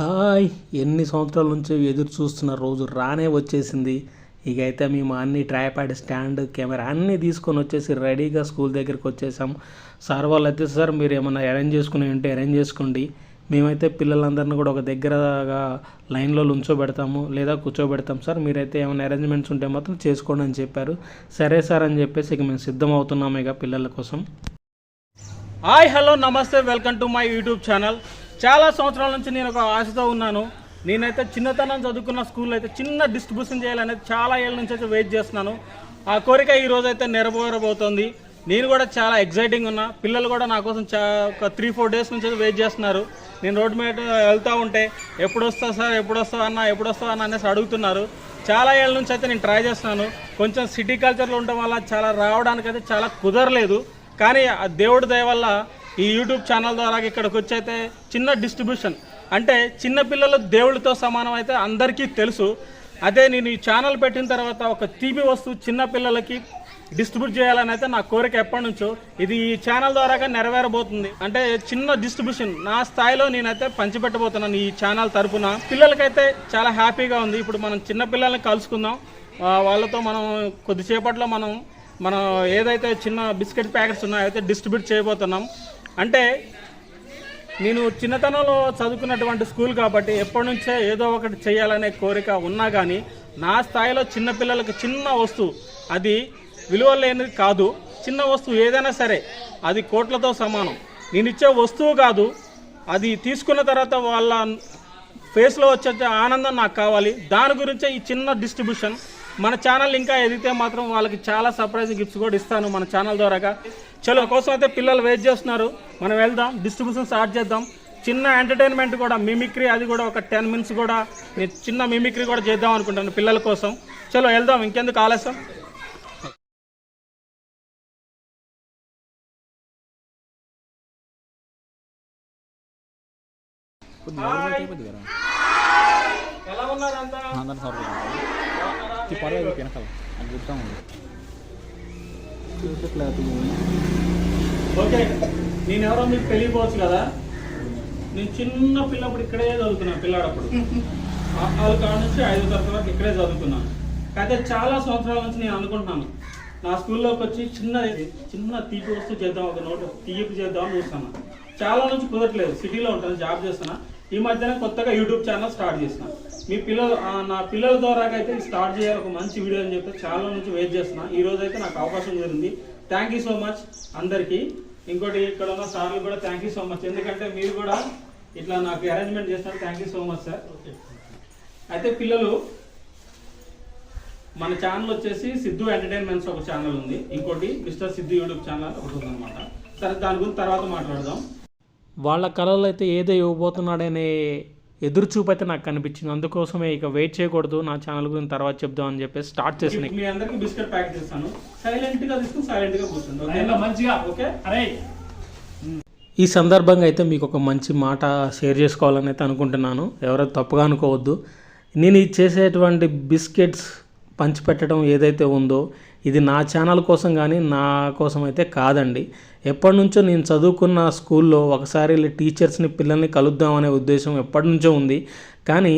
Hi ఎన్ని సంవత్సరాల నుంచి ఎదురు చూస్తున్న రోజు రానే వచ్చేసింది. ఇక అయితే మేము అన్ని ట్రైపాడ్ స్టాండ్ కెమెరా అన్నీ తీసుకొని వచ్చేసి రెడీగా స్కూల్ దగ్గరికి వచ్చేసాం. సార్ వాళ్ళు అయితే సార్ మీరు ఏమైనా అరేంజ్ చేసుకుని ఉంటే అరేంజ్ చేసుకోండి. మేమైతే పిల్లలందరినీ కూడా ఒక దగ్గరగా లైన్లో ఉంచోబెడతాము లేదా కూర్చోబెడతాం. సార్ మీరైతే ఏమైనా అరేంజ్మెంట్స్ ఉంటే మాత్రం చేసుకోండి అని చెప్పారు. సరే సార్ అని చెప్పేసి ఇక మేము సిద్ధం అవుతున్నాము ఇక పిల్లల కోసం. హాయ్ హలో నమస్తే welcome to my YouTube channel. చాలా సంవత్సరాల నుంచి నేను ఒక ఆశతో ఉన్నాను. నేనైతే చిన్నతనం చదువుకున్న స్కూల్లో అయితే చిన్న డిస్ట్రిబ్యూషన్ చేయాలనేది చాలా ఏళ్ళ నుంచి అయితే వెయిట్ చేస్తున్నాను. ఆ కోరిక ఈ రోజు అయితే నెరవేరబోతోంది. నేను కూడా చాలా ఎగ్జైటింగ్ ఉన్నా. పిల్లలు కూడా నా కోసం చా ఒక త్రీ ఫోర్ డేస్ నుంచి అయితే వెయిట్ చేస్తున్నారు. నేను రోడ్ మీద వెళ్తూ ఉంటే ఎప్పుడు వస్తావు సార్ ఎప్పుడు వస్తావు అన్న ఎప్పుడు వస్తావు అన్న అనేసి అడుగుతున్నారు. చాలా ఏళ్ళ నుంచి అయితే నేను ట్రై చేస్తున్నాను. కొంచెం సిటీ కల్చర్లో ఉండడం వల్ల చాలా రావడానికి అయితే చాలా కుదరలేదు. కానీ ఆ దేవుడి దయ వల్ల ఈ యూట్యూబ్ ఛానల్ ద్వారా ఇక్కడికి వచ్చి అయితే చిన్న డిస్ట్రిబ్యూషన్. అంటే చిన్నపిల్లలు దేవుళ్ళతో దేవుడితో సమానం అయితే అందరికీ తెలుసు. అదే నేను ఈ ఛానల్ పెట్టిన తర్వాత ఒక తీపి వస్తువు చిన్నపిల్లలకి డిస్ట్రిబ్యూట్ చేయాలని అయితే నా కోరిక ఎప్పటి నుంచో. ఇది ఈ ఛానల్ ద్వారాగా నెరవేరబోతుంది. అంటే చిన్న డిస్ట్రిబ్యూషన్. నా స్థాయిలో నేనైతే పంచిపెట్టబోతున్నాను ఈ ఛానల్ తరపున. పిల్లలకైతే చాలా హ్యాపీగా ఉంది. ఇప్పుడు మనం చిన్న పిల్లల్ని కలుసుకుందాం. వాళ్ళతో మనం కొద్దిసేపట్లో మనం మనం ఏదైతే చిన్న బిస్కెట్ ప్యాకెట్స్ ఉన్నాయో అయితే డిస్ట్రిబ్యూట్ చేయబోతున్నాం. అంటే నేను చిన్నతనంలో చదువుకున్నటువంటి స్కూల్ కాబట్టి ఎప్పటి నుంచే ఏదో ఒకటి చేయాలనే కోరిక ఉన్నా కానీ నా స్థాయిలో చిన్నపిల్లలకు చిన్న వస్తువు అది విలువ లేనిది కాదు. చిన్న వస్తువు ఏదైనా సరే అది కోట్లతో సమానం. నేను ఇచ్చే వస్తువు కాదు అది తీసుకున్న తర్వాత వాళ్ళ ఫేస్లో వచ్చే ఆనందం నాకు కావాలి. దాని గురించే ఈ చిన్న డిస్ట్రిబ్యూషన్. మన ఛానల్ ఇంకా ఎదిగితే మాత్రం వాళ్ళకి చాలా సర్ప్రైజ్ గిఫ్ట్స్ కూడా ఇస్తాను మన ఛానల్ ద్వారాగా. చలో కోసం అయితే పిల్లలు వెయిట్ చేస్తున్నారు. మనం వెళ్దాం డిస్ట్రిబ్యూషన్ స్టార్ట్ చేద్దాం. చిన్న ఎంటర్టైన్మెంట్ కూడా మిమిక్రీ అది కూడా ఒక టెన్ మినిట్స్ కూడా నేను చిన్న మిమిక్రీ కూడా చేద్దాం అనుకుంటాను పిల్లల కోసం. చలో వెళ్దాం ఇంకెందుకు ఆలస్యం? ఎలా ఉన్నారంతా పర్లేదు వెనకాల. అది చెప్తా ఉంది ఓకే. నేనెవరో మీకు తెలియపోవచ్చు కదా. నేను చిన్న పిల్లప్పుడు ఇక్కడే చదువుకున్నాను పిల్లాడప్పుడు. వాళ్ళ కాడ నుంచి ఐదో తరగతి వరకు ఇక్కడే చదువుకున్నాను అయితే చాలా సంవత్సరాల నుంచి నేను అనుకుంటున్నాను. నా స్కూల్లోకి వచ్చి చిన్న చిన్న తీపి వస్తువు చేద్దాం ఒక నోట్ తీపి చేద్దాం అని చూస్తాను చాలా నుంచి కుదరట్లేదు. సిటీలో ఉంటాను జాబ్ చేస్తున్నా. ఈ మధ్యన కొత్తగా యూట్యూబ్ ఛానల్ స్టార్ట్ చేసిన. మీ పిల్లలు నా పిల్లల ద్వారా అయితే స్టార్ట్ చేయాలి ఒక మంచి వీడియో అని చెప్పి చాలా నుంచి వెయిట్ చేస్తున్నా. ఈ రోజు అయితే నాకు అవకాశం జరిగింది థ్యాంక్ యూ సో మచ్ అందరికీ. ఇంకోటి ఇక్కడ ఉన్న సార్లు కూడా థ్యాంక్ యూ సో మచ్ ఎందుకంటే మీరు కూడా ఇట్లా నాకు అరేంజ్మెంట్ చేస్తారు thank you so much sir అయితే పిల్లలు మన ఛానల్ వచ్చేసి సిద్ధు ఎంటర్టైన్మెంట్స్ ఒక ఛానల్ ఉంది. ఇంకోటి మిస్టర్ సిద్ధు యూట్యూబ్ ఛానల్ ఒకటి ఉందన్నమాట. సరే దాని గురించి తర్వాత మాట్లాడదాం. వాళ్ళ కళలు అయితే ఏదో ఇవ్వబోతున్నాడనే ఎదురు చూపు అయితే నాకు కనిపించింది. అందుకోసమే ఇక వెయిట్ చేయకూడదు. నా ఛానల్ గురించి తర్వాత చెప్దాం అని చెప్పేసి స్టార్ట్ చేసిన మీ అందరికి బిస్కెట్ ప్యాక్ చేస్తాను. సైలెంట్గా తీసుకుని సైలెంట్గా కూర్చోండి ఓకేనా? మంచిగా. ఓకే? అరే. ఈ సందర్భంగా అయితే మీకు ఒక మంచి మాట షేర్ చేసుకోవాలని అయితే అనుకుంటున్నాను. ఎవరైతే తప్పుగా అనుకోవద్దు. నేను ఇది చేసేటువంటి బిస్కెట్స్ పంచిపెట్టడం ఏదైతే ఉందో ఇది నా ఛానల్ కోసం కానీ నా కోసం అయితే కాదండి. ఎప్పటి నుంచో నేను చదువుకున్న స్కూల్లో ఒకసారి వెళ్ళి టీచర్స్ని పిల్లల్ని కలుద్దాం అనే ఉద్దేశం ఎప్పటి నుంచో ఉంది. కానీ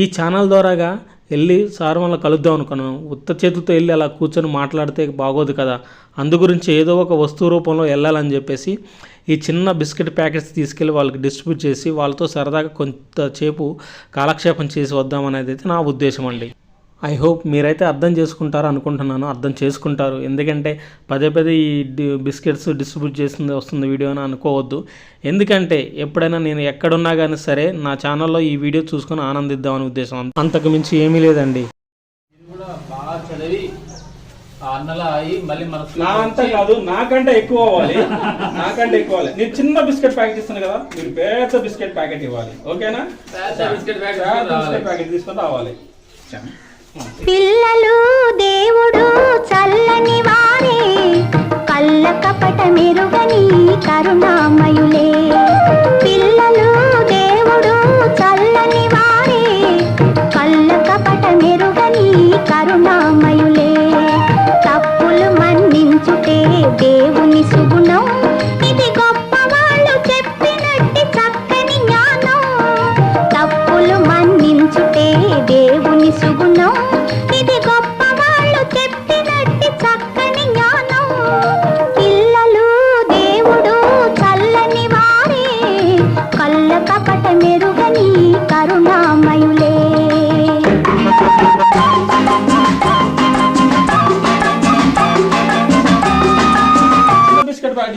ఈ ఛానల్ ద్వారాగా వెళ్ళి సార్ వాళ్ళని కలుద్దాం అనుకున్నాను. ఉత్త చేతులతో వెళ్ళి అలా కూర్చొని మాట్లాడితే బాగోదు కదా. అందు గురించి ఏదో ఒక వస్తువు రూపంలో వెళ్ళాలని చెప్పేసి ఈ చిన్న బిస్కెట్ ప్యాకెట్స్ తీసుకెళ్ళి వాళ్ళకి డిస్ట్రిబ్యూట్ చేసి వాళ్ళతో సరదాగా కొంతసేపు కాలక్షేపం చేసి వద్దామనేది అయితే నా ఉద్దేశం అండి. ఐ హోప్ మీరైతే అర్థం చేసుకుంటారు అనుకుంటున్నాను అర్థం చేసుకుంటారు. ఎందుకంటే పదే పదే ఈ బిస్కెట్స్ డిస్ట్రిబ్యూట్ చేస్తుంది వస్తుంది వీడియో అని అనుకోవద్దు. ఎందుకంటే ఎప్పుడైనా నేను ఎక్కడున్నా కానీ సరే నా ఛానల్లో ఈ వీడియో చూసుకొని ఆనందిద్దామనే ఉద్దేశం. అంతకు మించి ఏమీ లేదండి. ఇది కూడా బాగా చదివి ఆ అన్నలా అయ్యి మళ్ళీ మన నా అంతా కాదు నాకంటే ఎక్కువ అవ్వాలి. నాకంటే ఎక్కువ అవ్వాలి. నేను చిన్న బిస్కెట్ ప్యాకెట్ ఇస్తాను కదా మీరు పెద్ద బిస్కెట్ ప్యాకెట్ ఇవ్వాలి. ఓకేనా? బిస్కెట్ ప్యాకెట్ తీసుకొని రావాలి. పిల్లలు దేవుడు చల్లని వారే. కళ్ళ కపట మెరుగని కరుణామయులే. పిల్లలు దేవుడు చల్లని వారే. కళ్ళ కపట మెరుగని కరుణా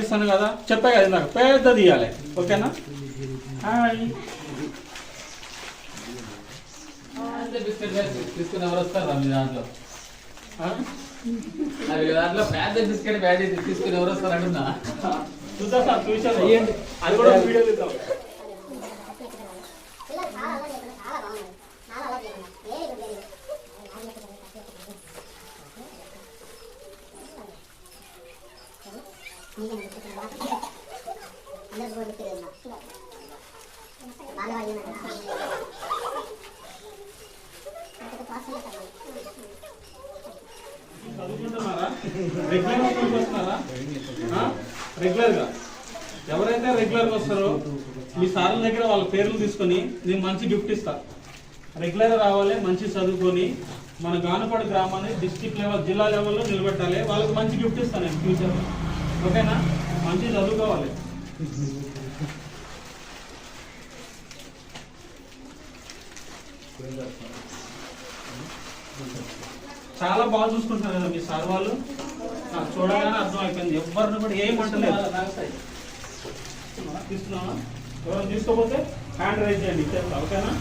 ఇస్తాను కదా. చెప్పా కదా నాకు పెద్దది ఇవ్వాలి ఓకేనా? హాయ్. బిస్కెట్ తీసుకుని ఎవరు వస్తారా మీ దాంట్లో? మీ దాంట్లో పెద్ద బిస్కెట్ ప్యాకెట్ తీసుకుని ఎవరు వస్తారు అంటున్నా? చూద్దాం సార్ చూసాను అది కూడా వీడియో రెగ్యులర్ స్కూల్కి గా ఎవరైతే రెగ్యులర్గా వస్తారో మీ సార్ల దగ్గర వాళ్ళ పేర్లు తీసుకొని నేను మంచి గిఫ్ట్ ఇస్తా. రెగ్యులర్ రావాలి మంచి చదువుకొని మన గానపాడు గ్రామాన్ని డిస్టిక్ లెవెల్ జిల్లా లెవెల్లో నిలబెట్టాలి. వాళ్ళకి మంచి గిఫ్ట్ ఇస్తాను నేను ఫ్యూచర్ ఓకేనా? మంచి చదువుకోవాలి చాలా బాగా చూసుకుంటున్నారు కదా మీ సార్ వాళ్ళు. నాకు చూడగానే అర్థం అయిపోయింది ఎవరిని కూడా ఏమంటలేదు తీసుకున్నావా? ఎవరైనా తీసుకోపోతే హ్యాండ్ రైజ్ చేయండి. ఇచ్చేస్తా ఓకేనా?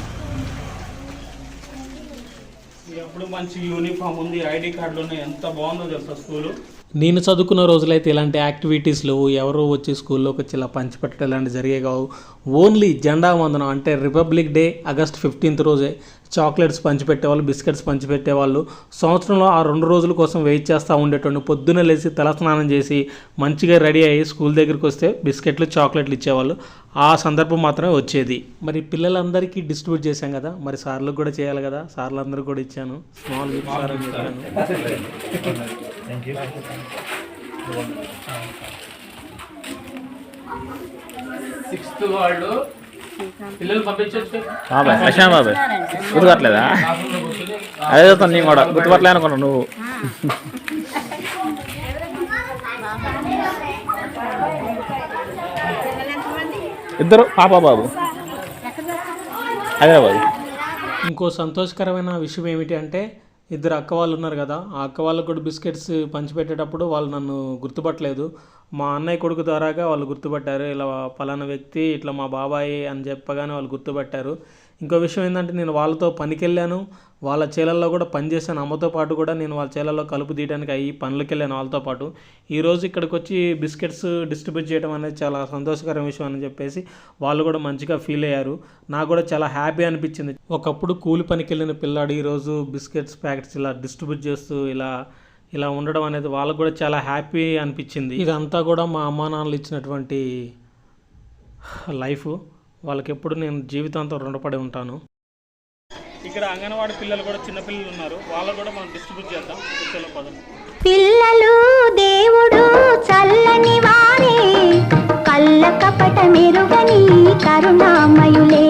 ఎప్పుడు మంచి యూనిఫామ్ ఉంది. ఐడి కార్డులు ఉన్నాయి. ఎంత బాగుందో తెలుసా స్కూలు నేను చదువుకున్న రోజులైతే ఇలాంటి యాక్టివిటీస్ లేవు ఎవరో వచ్చి స్కూల్లోకి వచ్చి ఇలా పంచిపెట్టడం ఇలాంటి జరిగే కావు. ఓన్లీ జెండా వందనం అంటే రిపబ్లిక్ డే ఆగస్ట్ ఫిఫ్టీన్త్ రోజే చాక్లెట్స్ పంచిపెట్టేవాళ్ళు బిస్కెట్స్ పంచిపెట్టేవాళ్ళు సంవత్సరంలో ఆ రెండు రోజుల కోసం వెయిట్ చేస్తూ ఉండేటోడిని పొద్దున్నే లేచి తలస్నానం చేసి మంచిగా రెడీ అయ్యి స్కూల్ దగ్గరికి వస్తే బిస్కెట్లు చాక్లెట్లు ఇచ్చేవాళ్ళు. ఆ సందర్భం మాత్రమే వచ్చేది. మరి పిల్లలందరికీ డిస్ట్రిబ్యూట్ చేశాం కదా మరి సార్లకు కూడా చేయాలి కదా. సార్లందరికీ కూడా ఇచ్చాను. స్మాల్ గిఫ్ట్ సార్ అని చెప్పాను. సిక్స్త్ వాళ్ళు పిల్లలు పంపించవచ్చు బాబాయ్ లక్ష్మణ బాబాయ్ గుర్తుపట్టలేదా? అదే చూస్తాను నేను కూడా గుర్తుపట్టలే అనుకున్నాను నువ్వు. ఇద్దరు పాప బాబు. హైదరాబాద్. ఇంకో సంతోషకరమైన విషయం ఏమిటి అంటే ఇద్దరు అక్క వాళ్ళు ఉన్నారు కదా ఆ అక్క వాళ్ళకు కూడా బిస్కెట్స్ పంచిపెట్టేటప్పుడు వాళ్ళు నన్ను గుర్తుపట్టలేదు. మా అన్నయ్య కొడుకు ద్వారాగా వాళ్ళు గుర్తుపట్టారు. ఇలా పలానా వ్యక్తి ఇట్లా మా బాబాయ్ అని చెప్పగానే వాళ్ళు గుర్తుపట్టారు. ఇంకో విషయం ఏంటంటే నేను వాళ్ళతో పనికి వెళ్ళాను వాళ్ళ చేలల్లో కూడా పనిచేశాను అమ్మతో పాటు కూడా నేను వాళ్ళ చేలల్లో కలుపు తీయడానికి అయ్యి పనులకు వెళ్ళాను వాళ్ళతో పాటు. ఈరోజు ఇక్కడికి వచ్చి బిస్కెట్స్ డిస్ట్రిబ్యూట్ చేయడం అనేది చాలా సంతోషకరమైన విషయం అని చెప్పేసి వాళ్ళు కూడా మంచిగా ఫీల్ అయ్యారు. నాకు కూడా చాలా హ్యాపీ అనిపించింది. ఒకప్పుడు కూలి పనికి వెళ్ళిన పిల్లాడు ఈరోజు బిస్కెట్స్ ప్యాకెట్స్ ఇలా డిస్ట్రిబ్యూట్ చేస్తూ ఇలా ఇలా ఉండడం అనేది వాళ్ళకు కూడా చాలా హ్యాపీ అనిపించింది. ఇదంతా కూడా మా అమ్మా నాన్నలు ఇచ్చినటువంటి లైఫ్. వాళ్ళకి ఎప్పుడు నేను జీవితాంతం రుణపడి ఉంటాను. ఇక్కడ అంగన్వాడీ పిల్లలు కూడా చిన్న పిల్లలు ఉన్నారు. వాళ్ళకు కూడా మనం డిస్ట్రిబ్యూట్ చేద్దాం. పిల్లలు దేవుడు చల్లని వారే. కళ్ళ కపట మెరుగని కరుణామయులే.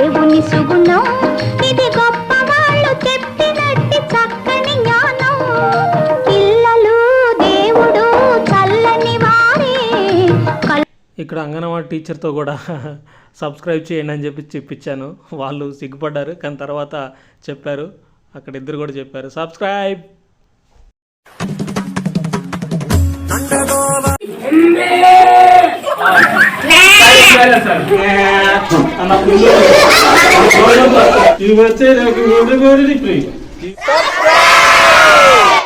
దేవుని సుగుణం. ఇది గొప్పవాళ్ళు చెప్పినట్టి చక్కని జ్ఞానం. పిల్లలు దేవుడు చల్లని వారే. ఇక్కడ అంగన్వాడీ టీచర్తో కూడా సబ్స్క్రైబ్ చేయండి అని చెప్పి చెప్పించాను వాళ్ళు సిగ్గుపడ్డారు కానీ తర్వాత చెప్పారు. అక్కడ ఇద్దరు కూడా చెప్పారు. సబ్స్క్రైబ్! ఇది వచ్చేది ఒక ఊరు ఊరి ఫ్రీ